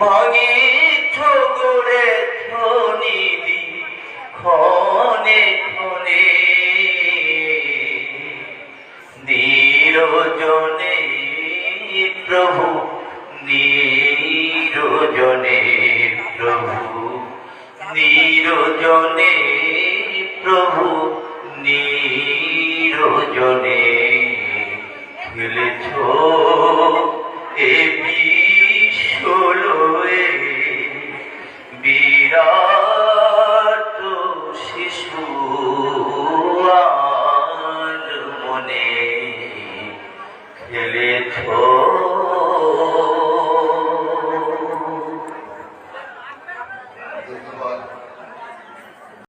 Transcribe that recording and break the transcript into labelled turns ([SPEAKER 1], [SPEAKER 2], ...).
[SPEAKER 1] বাণিজ্য গড়ে ধনিদি ক্ষণে ক্ষণে। নিরজনে প্রভু নিরজনে প্রভু নিরজনে প্রভু নিরজনে খেলেছ এ খেলেছ ধন্যবাদ।